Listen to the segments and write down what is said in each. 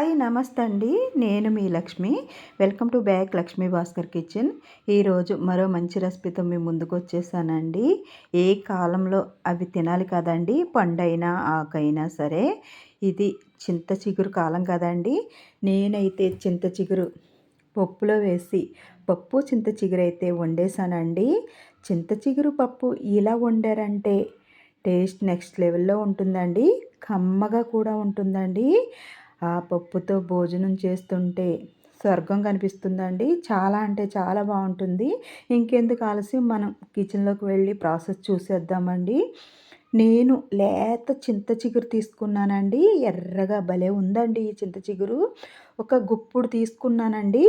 Hi నమస్తే అండి నేను మీ Lakshmi. Welcome to back Lakshmi Bhaskar kitchen. ఈరోజు మరో మంచి రెసిపీతో మీ ముందుకు వచ్చేసానండి. ఏ కాలంలో అవి తినాలి కదండి పండైనా ఆకైనా సరే. ఇది చింత చిగురు కాలం కదండి. నేనైతే చింత చిగురు పప్పులో వేసి పప్పు చింత చిగురు అయితే వండేసానండి చింత చిగురు పప్పు ఇలా వండారంటే టేస్ట్ నెక్స్ట్ లెవెల్లో ఉంటుందండి. కమ్మగా కూడా ఉంటుందండి. ఆ పప్పుతో భోజనం చేస్తుంటే స్వర్గం కనిపిస్తుందండి. చాలా అంటే చాలా బాగుంటుంది. ఇంకెందుకు ఆలస్యం? మనం కిచెన్లోకి వెళ్ళి ప్రాసెస్ చూసేద్దామండి. నేను లేత చింత చిగురు తీసుకున్నానండి. ఎర్రగా భలే ఉందండి ఈ చింత చిగురు. ఒక గుప్పుడు తీసుకున్నానండి.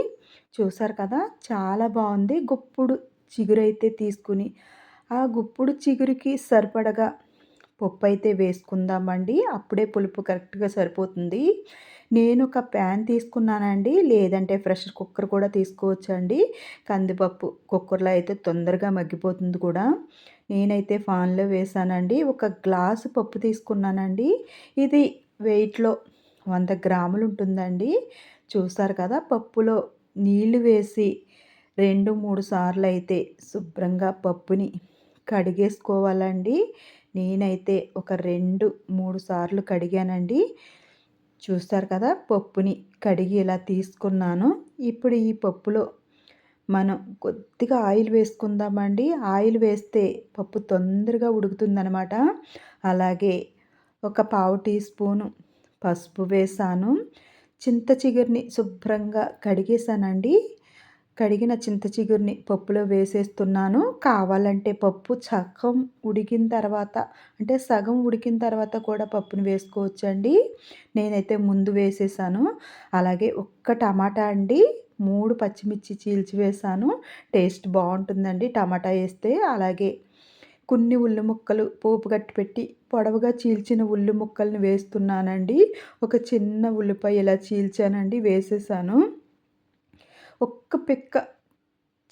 చూసారు కదా? చాలా బాగుంది. గుప్పుడు చిగురు అయితే తీసుకుని ఆ గుప్పుడు చిగురికి సరిపడగా పప్పు అయితే వేసుకుందామండి. అప్పుడే పులుపు కరెక్ట్గా సరిపోతుంది. నేను ఒక ప్యాన్ తీసుకున్నానండి. లేదంటే ప్రెషర్ కుక్కర్ కూడా తీసుకోవచ్చండి. కందిపప్పు కుక్కర్లో అయితే తొందరగా మగ్గిపోతుంది కూడా. నేనైతే ఫాన్లో వేసానండి. ఒక గ్లాసు పప్పు తీసుకున్నానండి. ఇది వెయిట్లో వంద గ్రాములు ఉంటుందండి. చూస్తారు కదా పప్పులో నీళ్ళు వేసి రెండు మూడు సార్లు అయితే శుభ్రంగా పప్పుని కడిగేసుకోవాలండి. నేనైతే ఒక రెండు మూడు సార్లు కడిగానండి. చూస్తారు కదా పప్పుని కడిగి ఇలా తీసుకున్నాను. ఇప్పుడు ఈ పప్పులో మనం కొద్దిగా ఆయిల్ వేసుకుందామండి. ఆయిల్ వేస్తే పప్పు తొందరగా ఉడుకుతుందనమాట. అలాగే ఒక పావు టీ స్పూను పసుపు వేసాను. చింత చిగురిని శుభ్రంగా కడిగేసానండి కడిగిన చింత చిగురిని పప్పులో వేసేస్తున్నాను. కావాలంటే పప్పు సగం ఉడికిన తర్వాత అంటే సగం ఉడికిన తర్వాత కూడా పప్పుని వేసుకోవచ్చండి. నేనైతే ముందు వేసేసాను. అలాగే ఒక్క టమాటా అండి మూడు పచ్చిమిర్చి చీల్చి వేసాను. టేస్ట్ బాగుంటుందండి టమాటా వేస్తే. అలాగే కొన్ని ఉల్లి ముక్కలు పోపు గట్టి పెట్టి పొడవుగా చీల్చిన ఉల్లి ముక్కల్ని వేస్తున్నానండి. ఒక చిన్న ఉల్లిపాయ ఇలా చీల్చానండి వేసేసాను. ఒక్క పిక్క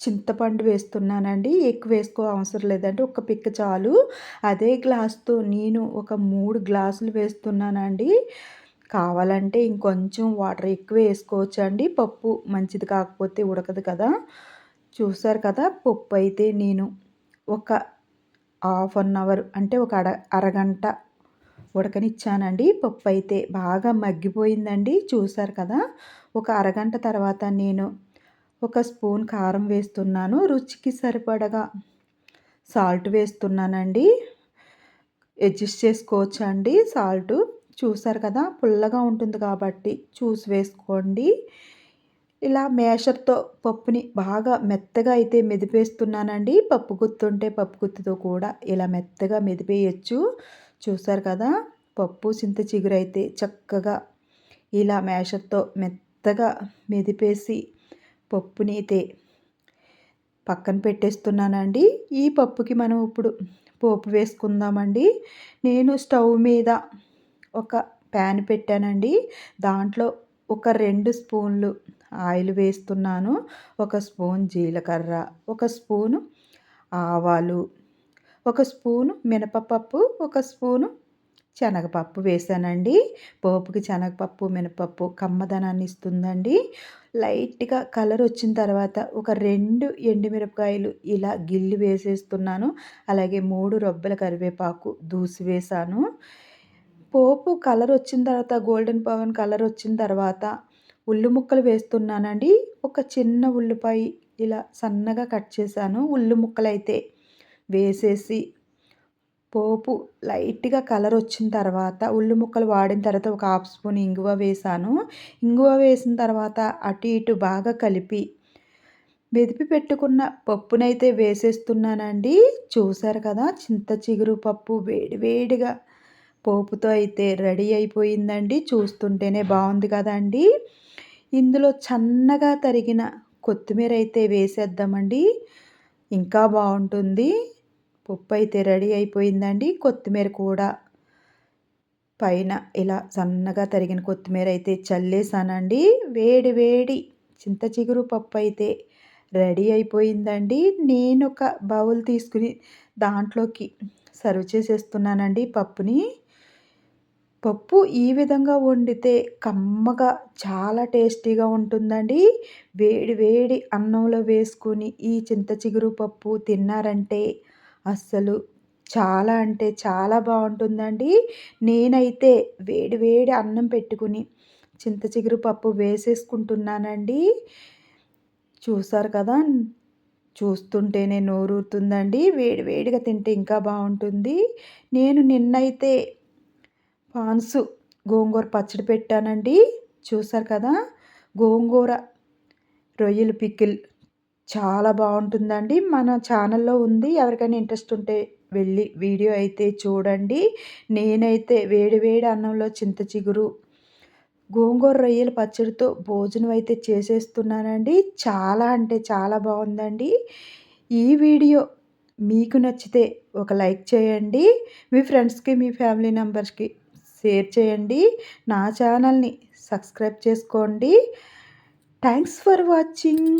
చింతపండు వేస్తున్నానండి. ఎక్కువ వేసుకో అవసరం లేదంటే ఒక పిక్క చాలు. అదే గ్లాస్తో నేను ఒక మూడు గ్లాసులు వేస్తున్నానండి. కావాలంటే ఇంకొంచెం వాటర్ ఎక్కువ వేసుకోవచ్చు అండి పప్పు మంచిది కాకపోతే ఉడకదు కదా. చూసారు కదా పప్పు అయితే నేను ఒక హాఫ్ అన్ అవర్ అంటే ఒక అర అరగంట ఉడకనిచ్చానండి. పప్పు అయితే బాగా మగ్గిపోయిందండి. చూసారు కదా ఒక అరగంట తర్వాత నేను ఒక స్పూన్ కారం వేస్తున్నాను రుచికి సరిపడగా సాల్ట్ వేస్తున్నానండి. అడ్జస్ట్ చేసుకోవచ్చు అండి సాల్ట్. చూసారు కదా పుల్లగా ఉంటుంది కాబట్టి చూసి వేసుకోండి. ఇలా మేషర్తో పప్పుని బాగా మెత్తగా అయితే మెదిపేస్తున్నానండి. పప్పు గుత్తుంటే పప్పు గుత్తుతో కూడా ఇలా మెత్తగా మెదిపేయచ్చు. చూసారు కదా పప్పు చింత చిగురైతే చక్కగా ఇలా మేషర్తో మెత్తగా మెదిపేసి పప్పుని పక్కన పెట్టేస్తున్నానండి. ఈ పప్పుకి మనం ఇప్పుడు పోపు వేసుకుందామండి. నేను స్టవ్ మీద ఒక ప్యాన్ పెట్టానండి. దాంట్లో ఒక రెండు స్పూన్లు ఆయిల్ వేస్తున్నాను. ఒక స్పూన్ జీలకర్ర ఒక స్పూను ఆవాలు ఒక స్పూను మినపపప్పు ఒక స్పూను శనగపప్పు వేసానండి. పోపుకి శనగపప్పు మినపప్పు కమ్మదనాన్ని ఇస్తుందండి. లైట్గా కలర్ వచ్చిన తర్వాత ఒక రెండు ఎండుమిరపకాయలు ఇలా గిల్లి వేసేస్తున్నాను. అలాగే మూడు రొబ్బల కరివేపాకు దూసి వేసాను. పోపు కలర్ వచ్చిన తర్వాత గోల్డెన్ పవన్ కలర్ వచ్చిన తర్వాత ఉల్లి ముక్కలు వేస్తున్నానండి. ఒక చిన్న ఉల్లిపాయ ఇలా సన్నగా కట్ చేశాను. ఉల్లి ముక్కలైతే అయితే వేసేసి పోపు లైట్గా కలర్ వచ్చిన తర్వాత ఉల్లి ముక్కలు వాడిన తర్వాత ఒక హాఫ్ స్పూన్ ఇంగువ వేసాను. ఇంగువ వేసిన తర్వాత అటు ఇటు బాగా కలిపి మెదిపి పెట్టుకున్న పప్పునైతే వేసేస్తున్నానండి. చూసారు కదా చింత చిగురు పప్పు వేడి వేడిగా పోపుతో అయితే రెడీ అయిపోయిందండి. చూస్తుంటేనే బాగుంది కదండి. ఇందులో సన్నగా తరిగిన కొత్తిమీర అయితే వేసేద్దామండి. ఇంకా బాగుంటుంది. పప్పు అయితే రెడీ అయిపోయిందండి కొత్తిమీర కూడా. పైన ఇలా సన్నగా తరిగిన కొత్తిమీర అయితే చల్లేసానండి. వేడి వేడి చింత చిగురు పప్పు అయితే రెడీ అయిపోయిందండి. నేను ఒక బౌల్ తీసుకుని దాంట్లోకి సర్వ్ చేసేస్తున్నానండి పప్పుని. పప్పు ఈ విధంగా వండితే కమ్మగా చాలా టేస్టీగా ఉంటుందండి. వేడి వేడి అన్నంలో వేసుకొని ఈ చింత చిగురు పప్పు తిన్నారంటే అస్సలు చాలా అంటే చాలా బాగుంటుందండి. నేనైతే వేడి వేడి అన్నం పెట్టుకుని చింత చిగురు పప్పు వేసేసుకుంటున్నానండి. చూసారు కదా? చూస్తుంటేనే నోరూరుతుందండి. వేడి వేడిగా తింటే ఇంకా బాగుంటుంది. నేను నిన్నైతే పాన్సు గోంగూర పచ్చడి పెట్టానండి. చూసారు కదా? గోంగూర రొయ్యలు పికిల్ చాలా బాగుంటుందండి. మన ఛానల్లో ఉంది. ఎవరికైనా ఇంట్రెస్ట్ ఉంటే వెళ్ళి వీడియో అయితే చూడండి. నేనైతే వేడి వేడి అన్నంలో చింత చిగురు గోంగూర రొయ్యల పచ్చడితో భోజనం అయితే చేసేస్తున్నానండి. చాలా అంటే చాలా బాగుందండి. ఈ వీడియో మీకు నచ్చితే ఒక లైక్ చేయండి. మీ ఫ్రెండ్స్కి మీ ఫ్యామిలీ మెంబర్స్కి షేర్ చేయండి. నా ఛానల్ని సబ్స్క్రైబ్ చేసుకోండి. Thanks for watching.